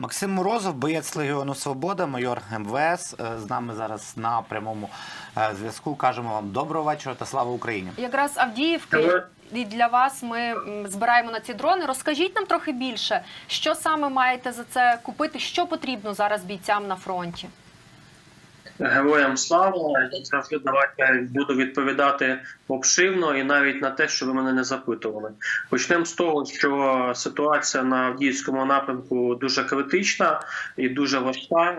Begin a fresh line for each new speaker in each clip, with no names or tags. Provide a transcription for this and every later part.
Максим Морозов, боєць Легіону Свобода, майор МВС. е, З нами зараз на прямому е, зв'язку. Кажемо вам доброго вечора та слава Україні.
Якраз Авдіївки і для вас ми збираємо на ці дрони. Розкажіть нам трохи більше, що саме маєте за це купити, що потрібно зараз бійцям на фронті.
Героям слава як завжди давайте буду відповідати обшивно і навіть на те, що ви мене не запитували. Почнемо з того, що ситуація на Авдіївському напрямку дуже критична і дуже важка.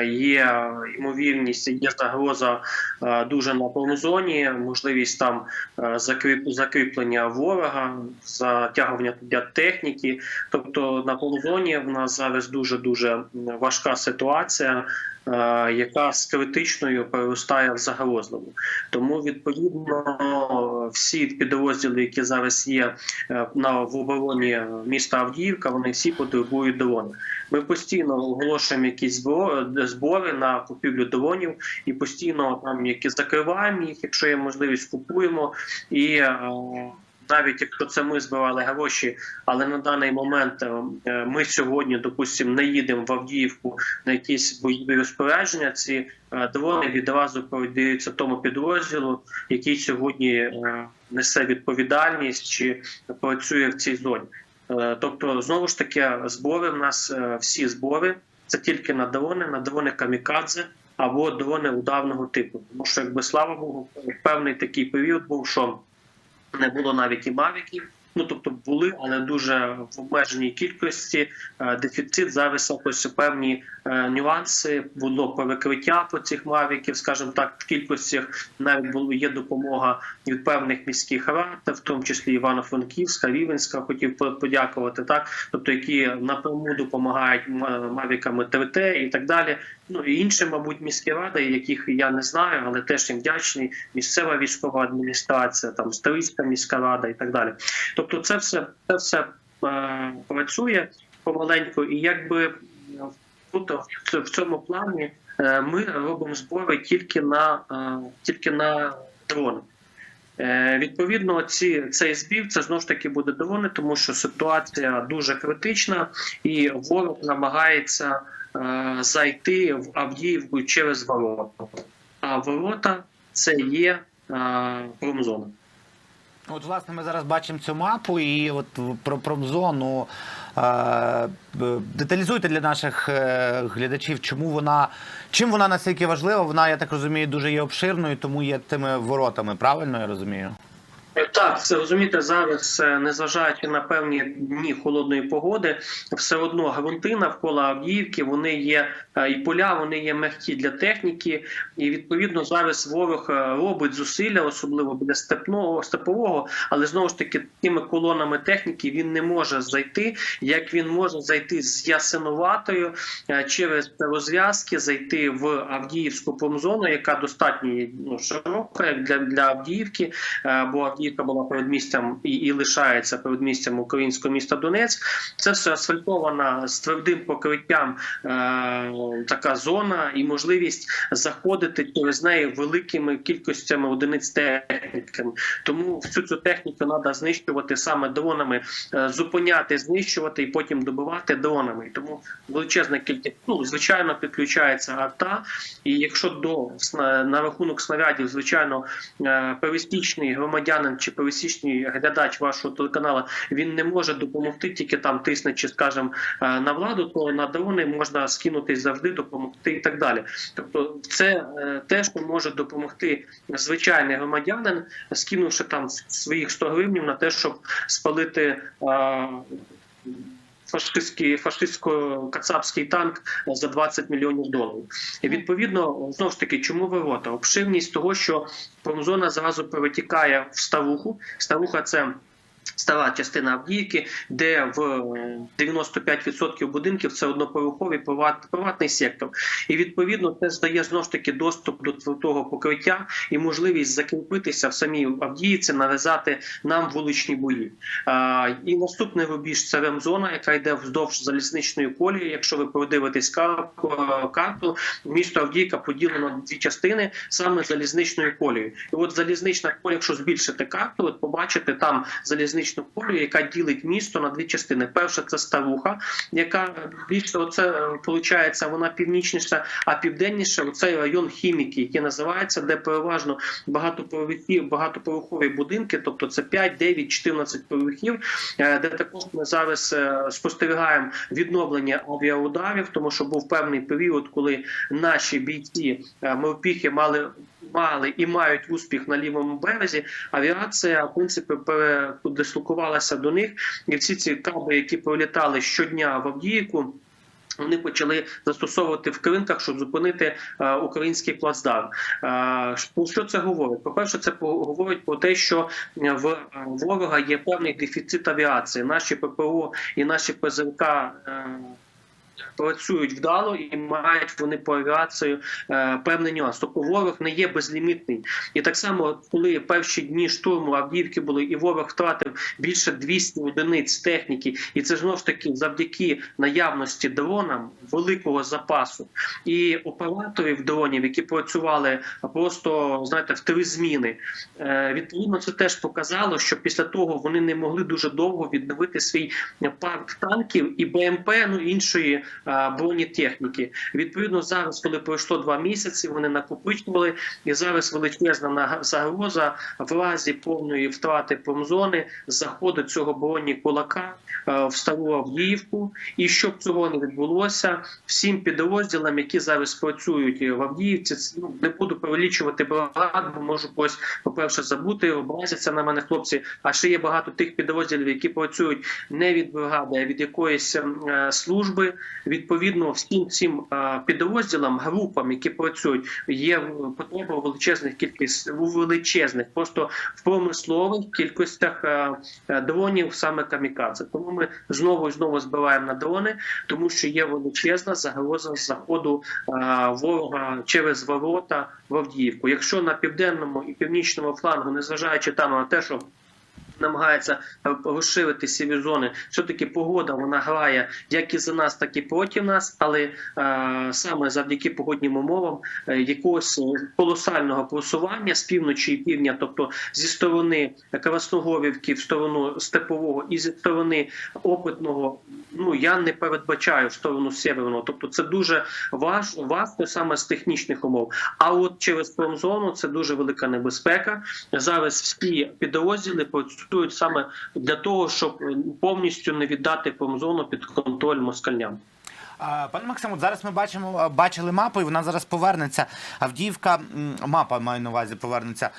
Е, Є ймовірність, є загроза е, дуже на промзоні, можливість там е, закріплення ворога, затягування техніки. Тобто на промзоні в нас зараз дуже дуже важка ситуація. Е, Яка з критичною переростає в загрозливу, тому відповідно всі підрозділи, які зараз є е, на в обороні міста Авдіївка, вони всі потребують дронів. Ми постійно оголошуємо якісь збори на купівлю дронів і постійно там які закриваємо їх, якщо є можливість, купуємо і. Е, навіть якщо це ми збирали гроші, але на даний момент е, ми сьогодні, допустимо, не їдемо в Авдіївку на якісь бойові розпорядження. Ці е, дрони відразу передаються тому підрозділу, який сьогодні е, несе відповідальність чи працює в цій зоні. Е, Тобто, знову ж таки, збори в нас е, всі збори це тільки на дрони, на дрони камікадзе або дрони удавного типу. Тому що, якби слава Богу, певний такий період був, що не було навіть і мавіків. Ну тобто були, але дуже в обмеженій кількості. Е, Дефіцит зараз якось певні е, нюанси. Було перекриття по цих мавіків, скажімо так, в кількостях навіть було є допомога від певних міських рад, в тому числі Івано-Франківська, Рівенська. Хотів подякувати так, тобто які напряму допомагають мавіками ТВТ і так далі. Ну і інші, мабуть, міські ради, яких я не знаю, але теж їм вдячний. Місцева військова адміністрація, там Старицька міська рада і так далі. Тобто, це все це все е, працює помаленьку, і якби е, тут в цьому плані е, ми робимо збори тільки на е, тільки на дрони. Е, Відповідно, ці цей збір це знову ж таки буде дрони, тому що ситуація дуже критична, і ворог намагається е, зайти в Авдіївку через ворота. А ворота це є е, промзона.
От, власне, ми зараз бачимо цю мапу, і от про промзону деталізуйте для наших е, глядачів, чому вона чим вона настільки важлива. Вона, я так розумію, дуже є обширною, тому є тими воротами. Правильно я розумію?
Так, це розумієте, зараз, е, незважаючи на певні дні холодної погоди, все одно ґрунти навколо Авдіївки, вони є е, і поля, вони є м'які для техніки, і відповідно зараз ворог е, робить зусилля, особливо біля степного степового, але знову ж таки тими колонами техніки він не може зайти, як він може зайти з Ясиноватою через розв'язки, зайти в Авдіївську промзону, яка достатньо ну, широка для, для Авдіївки, бо Авдіївка була передмістям і, і лишається передмістям українського міста Донецьк. Це все асфальтована з твердим покриттям е, така зона і можливість заходити через неї великими кількостями одиниць техніки. Тому всю цю техніку треба знищувати саме дронами, е, зупиняти, знищувати і потім добивати дронами. Тому величезна кількість, ну звичайно, підключається арта. І якщо до на рахунок снарядів, звичайно, е, пересічний громадянин чи пересічний глядач вашого телеканалу він не може допомогти, тільки там тиснучи, чи скажем на владу, то на дрони можна скинутись завжди, допомогти і так далі. Тобто, це е, те, що може допомогти звичайний громадянин, скинувши там своїх 100 гривнів на те, щоб спалити. Фашистський фашистсько-кацапський танк за 20 мільйонів доларів. І відповідно, знову ж таки, чому ворота? Обширність того, що промзона зразу перетікає в Ставуху. Ставуха це. Стара частина Авдіївки, де в е, 95% будинків це одноповерховий приват, приватний сектор, і відповідно це здає знову ж таки доступ до твердого покриття і можливість закріпитися в самій Авдіївці, нав'язати нам вуличні бої. А, і наступний рубіж це ремзона, яка йде вздовж залізничної колії. Якщо ви подивитесь кар- карту, місто Авдіївка поділено на дві частини саме залізничною колією. І от залізнична колія, якщо збільшити карту, от побачите там залізнична залізничну колію, яка ділить місто на дві частини. Перша це старуха, яка більше оце виходить, вона північніша, а південніше оцей район хіміки, який називається, де переважно багатоповерхові, багатоповерхові будинки, тобто це 5, 9, 14 поверхів, е, де також ми зараз е, спостерігаємо відновлення авіаударів, тому що був певний період, коли наші бійці е, морпіхи мали. Мали і мають успіх на лівому березі. Авіація в принципі передислокувалася до них, і всі ці каби, які прилітали щодня в Авдіївку. Вони почали застосовувати в кринках, щоб зупинити е, український плацдарм. Е, що це говорить? По перше, це говорить про те, що е, в е, ворога є певний дефіцит авіації. Наші ППО і наші ПЗРК е, працюють вдало і мають вони по авіацію е, певний нюанс. Тобто ворог не є безлімітний. І так само, коли перші дні штурму Авдіївки були, і ворог втратив більше 200 одиниць техніки, і це знову ж таки завдяки наявності дронам великого запасу і операторів дронів, які працювали просто знаєте в три зміни. Е, Відповідно, це теж показало, що після того вони не могли дуже довго відновити свій парк танків і БМП, ну іншої бронетехніки. Відповідно, зараз, коли пройшло два місяці, вони накопичували, і зараз величезна загроза в разі повної втрати промзони заходу цього броні кулака в стару Авдіївку. І щоб цього не відбулося, всім підрозділам, які зараз працюють в Авдіївці, ну, не буду перелічувати бригад, бо можу когось, по-перше, забути, образяться на мене хлопці. А ще є багато тих підрозділів, які працюють не від бригади, а від якоїсь е, служби. Відповідно, всім цим підрозділам, групам, які працюють, є потреба у величезних кількість у величезних, просто в промислових кількостях дронів, саме камікадзе. Тому ми знову і знову збираємо на дрони, тому що є величезна загроза заходу ворога через ворота в Авдіївку. Якщо на південному і північному флангу, незважаючи там на те, що намагається е, розширити сіві зони. Все-таки погода вона грає як і за нас, так і проти нас, але е, саме завдяки погодним умовам е, якогось е, колосального просування з півночі і півдня, тобто зі сторони Красногорівки в сторону Степового і зі сторони опитного, ну я не передбачаю в сторону северного. Тобто це дуже важ, важко саме з технічних умов. А от через промзону це дуже велика небезпека. Зараз всі підрозділи працюють саме для того, щоб повністю не віддати промзону під контроль москальням.
Пане Максим, от зараз ми бачимо, бачили мапу, і вона зараз повернеться. Авдіївка, мапа маю на увазі, повернеться.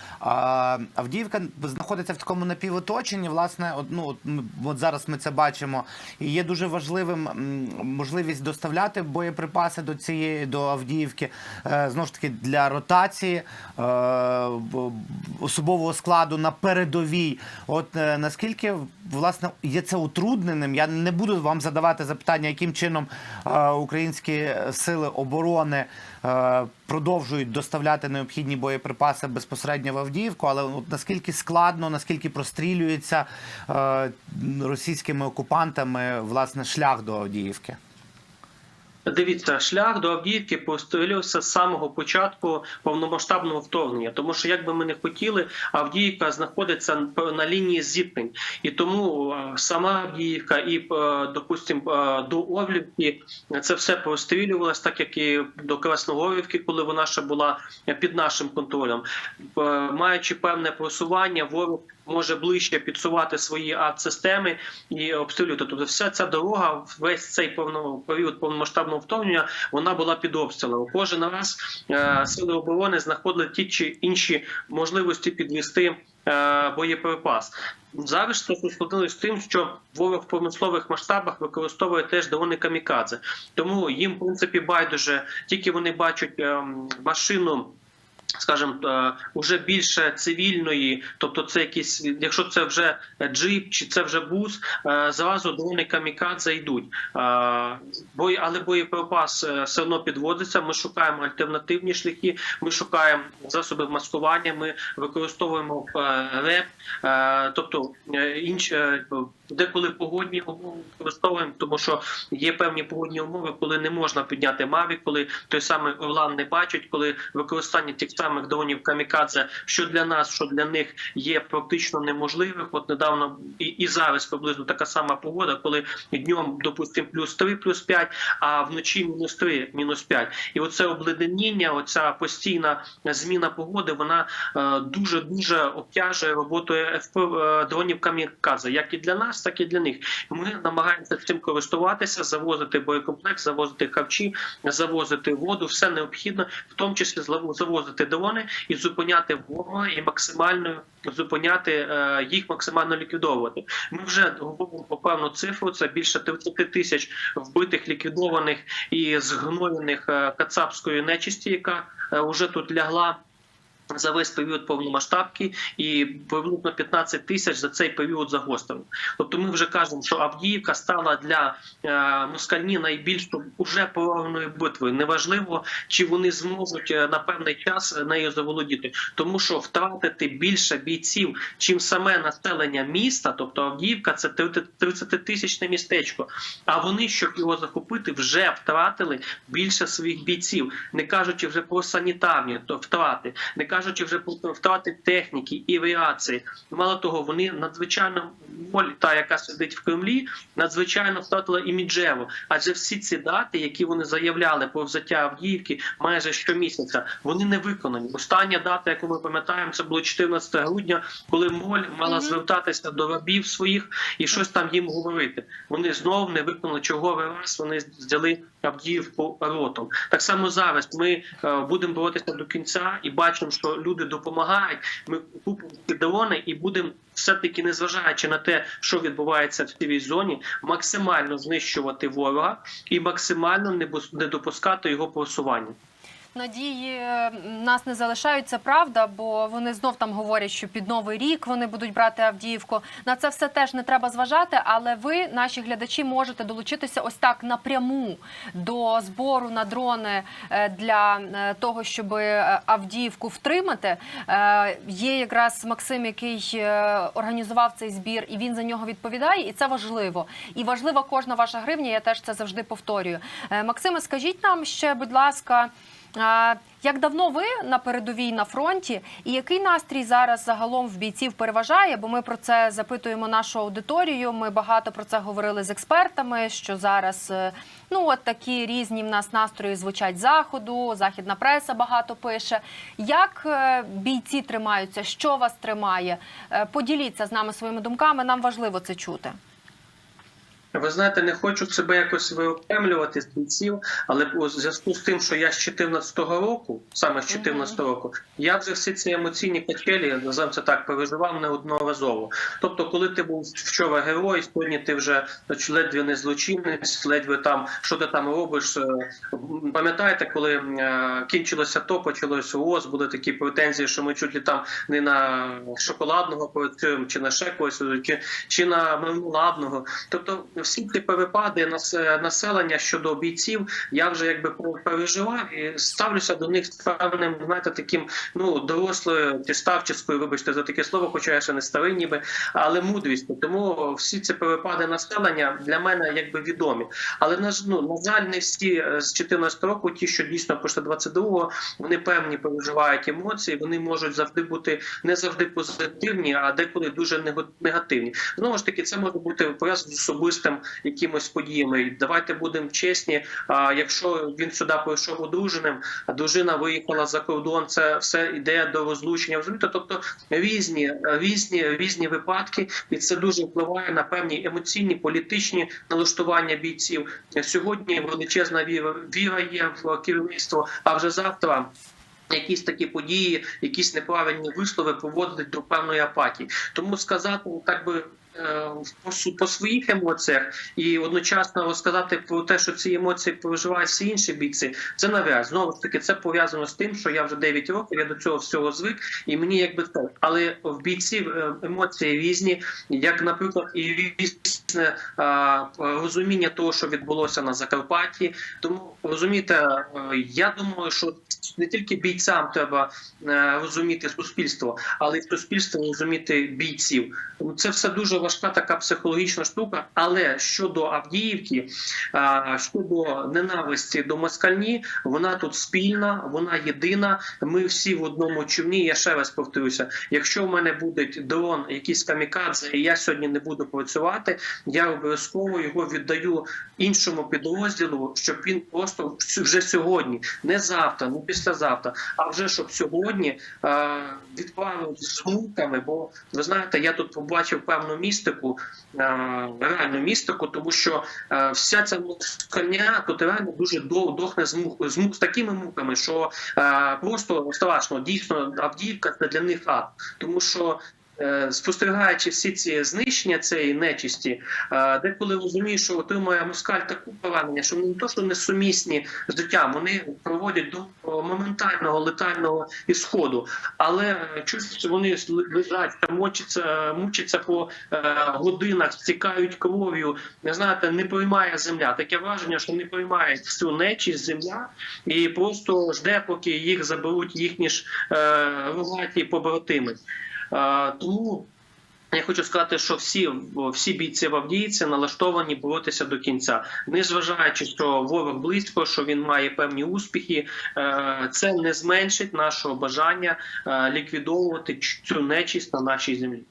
Авдіївка знаходиться в такому напівоточенні. Власне, от, ну, от, зараз ми це бачимо. І є дуже важливим можливість доставляти боєприпаси до цієї до Авдіївки. Е, Знову ж таки, для ротації е, особового складу на передовій. От е, наскільки власне є це утрудненим? Я не буду вам задавати запитання, яким чином українські сили оборони е, продовжують доставляти необхідні боєприпаси безпосередньо в Авдіївку, але от наскільки складно, наскільки прострілюється е, російськими окупантами власне шлях до Авдіївки?
Дивіться, шлях до Авдіївки пострілювався з самого початку повномасштабного вторгнення, тому що як би ми не хотіли, Авдіївка знаходиться на лінії зіткнень, і тому е, сама Авдіївка і е, допустим е, до Орлівки це все прострілювалося, так як і до Красногорівки, коли вона ще була під нашим контролем, маючи певне просування, ворог може ближче підсувати свої арт-системи і обстрілювати. Тобто, вся ця дорога, весь цей повно період повномасштабного вторгнення, вона була під обстрілом. Кожен раз е, сили оборони знаходили ті чи інші можливості підвести е, боєприпас. Зараз це ускладнилось з тим, що ворог в промислових масштабах використовує теж дрони камікадзе. Тому їм, в принципі, байдуже, тільки вони бачать ем, машину скажімо, е, уже більше цивільної, тобто це якісь, якщо це вже джип чи це вже бус, е, зразу дрони камікадзе йдуть. Е, але боєприпас все одно підводиться. Ми шукаємо альтернативні шляхи, ми шукаємо засоби маскування, ми використовуємо реп, тобто інші Деколи погодні умови використовуємо, тому що є певні погодні умови, коли не можна підняти маві, коли той самий Орлан не бачить, коли використання тих самих дронів камікадзе, що для нас, що для них є практично неможливих. От недавно і, і зараз приблизно така сама погода, коли днем, допустимо, плюс 3, плюс 5, а вночі мінус 3, мінус 5. І оце обледеніння, оця постійна зміна погоди, вона дуже дуже обтяжує роботу е, дронів камікадзе, як і для нас, так і для них. Ми намагаємося цим користуватися, завозити боєкомплект, завозити харчі, завозити воду, все необхідно, в тому числі завозити дрони і зупиняти ворога і максимально зупиняти е, їх, максимально ліквідовувати. Ми вже говоримо про певну цифру. Це більше 30 тисяч вбитих, ліквідованих і згноєних е, кацапської нечисті, яка е, вже тут лягла. За весь період повномасштабки і приблизно 15 тисяч за цей період загострено. Тобто ми вже кажемо, що Авдіївка стала для е, москальні найбільш уже порогною битвою. Неважливо, чи вони зможуть е, на певний час нею заволодіти, тому що втратити більше бійців, чим саме населення міста, тобто Авдіївка, це 30 тисячне містечко. А вони, щоб його захопити, вже втратили більше своїх бійців, не кажучи вже про санітарні втрати, не кажучи вже про втрати техніки і авіації. Мало того, вони надзвичайно моль, та яка сидить в Кремлі, надзвичайно втратила іміджево. Адже всі ці дати, які вони заявляли про взяття Авдіївки майже щомісяця, вони не виконані. Остання дата, яку ми пам'ятаємо, це було 14 грудня, коли моль мала звертатися до рабів своїх і щось там їм говорити. Вони знов не виконали черговий раз. Вони взяли Авдіївку ротом. Так само зараз ми е, будемо боротися до кінця і бачимо, що люди допомагають. Ми купимо дрони і будемо все-таки, незважаючи на те, що відбувається в цій зоні, максимально знищувати ворога і максимально не допускати його просування.
Надії е, нас не залишають, це правда, бо вони знов там говорять, що під новий рік вони будуть брати Авдіївку. На це все теж не треба зважати, але ви, наші глядачі, можете долучитися ось так напряму до збору на дрони е, для е, того, щоб Авдіївку втримати. Є якраз Максим, який організував цей збір, і він за нього відповідає, і це важливо. І важлива кожна ваша гривня. Я теж це завжди повторюю. Максиме, скажіть нам ще, будь ласка. Як давно ви на передовій на фронті, і який настрій зараз загалом в бійців переважає? Бо ми про це запитуємо нашу аудиторію. Ми багато про це говорили з експертами. Що зараз е, ну от такі різні в нас настрої звучать заходу. Західна преса багато пише. Як е, бійці тримаються? Що вас тримає? Е, Поділіться з нами своїми думками. Нам важливо це чути.
Ви знаєте, не хочу себе якось виокремлювати з бійців, але у зв'язку з тим, що я з 14-го року, саме з 14-го року, я вже всі ці емоційні качелі, називаємо це так, переживав неодноразово. Тобто, коли ти був вчора герой, сьогодні ти вже ледве не злочинець, ледве там що ти там робиш. Е, Пам'ятаєте, коли е, кінчилося то, почалось ООС, були такі претензії, що ми чуть ли там не на шоколадного працюємо, чи на ще когось, чи, чи на мармеладного. Тобто всі ці перепади нас- населення щодо бійців, я вже якби переживав і ставлюся до них з певним, знаєте, таким ну дорослою чи ставческою, вибачте за таке слово, хоча я ще не старий, ніби, але мудрістю. Тому всі ці перепади населення для мене якби відомі. Але на ну, на жаль, не всі е, з 14 року, ті, що дійсно після 22-го, вони певні переживають емоції, вони можуть завжди бути не завжди позитивні, а деколи дуже негативні. Знову ж таки, це може бути пов'язано з особистим якимось подіями. Давайте будемо чесні. А якщо він сюди прийшов одруженим, а дружина виїхала за кордон, це все йде до розлучення. Розумієте? Тобто різні, різні, різні випадки, і це дуже впливає на певні емоційні, політичні налаштування бійців. Сьогодні величезна віра, віра є в керівництво, а вже завтра. Якісь такі події, якісь неправильні вислови приводять до певної апатії. Тому сказати так би. Е, По, своїх емоціях і одночасно розказати про те, що ці емоції переживають всі інші бійці, це навряд. Знову ж таки, це пов'язано з тим, що я вже 9 років, я до цього всього звик, і мені якби це. Але в бійців е, емоції різні, як, наприклад, і різне а, розуміння того, що відбулося на Закарпатті. Тому розумієте, е, я думаю, що не тільки бійцям треба е, розуміти суспільство, але й суспільство розуміти бійців. Це все дуже важка така психологічна штука. Але щодо Авдіївки, щодо ненависті до москальні, вона тут спільна, вона єдина. Ми всі в одному човні. Я ще раз повторюся. Якщо в мене буде дрон, якийсь камікадзе, і я сьогодні не буду працювати, я обов'язково його віддаю іншому підрозділу, щоб він просто вже сьогодні, не завтра, не післязавтра, а вже щоб сьогодні відправив з муками. Бо ви знаєте, я тут побачив певну містику, е, реальну містику, тому що е, вся ця мускальня тут реально дуже дохне з мук, з з такими муками, що е, просто страшно. Дійсно, Авдіївка це для них ад, тому що. Е, Спостерігаючи всі ці знищення цієї нечисті, е, деколи розумієш, що отримує москаль таку поранення, що вони не то, що несумісні з життям, вони проводять до моментального летального ісходу. Але е, чують, вони лежать, там мочаться, мучаться по е, годинах, стікають кров'ю. Не знаєте, не приймає земля. Таке враження, що не приймає всю нечість земля і просто жде, поки їх заберуть їхні ж е, рогаті побратими. Е, тому я хочу сказати, що всі, всі бійці в Авдіївці налаштовані боротися до кінця, незважаючи, що ворог близько, що він має певні успіхи, е, це не зменшить нашого бажання е, ліквідовувати цю нечість на нашій землі.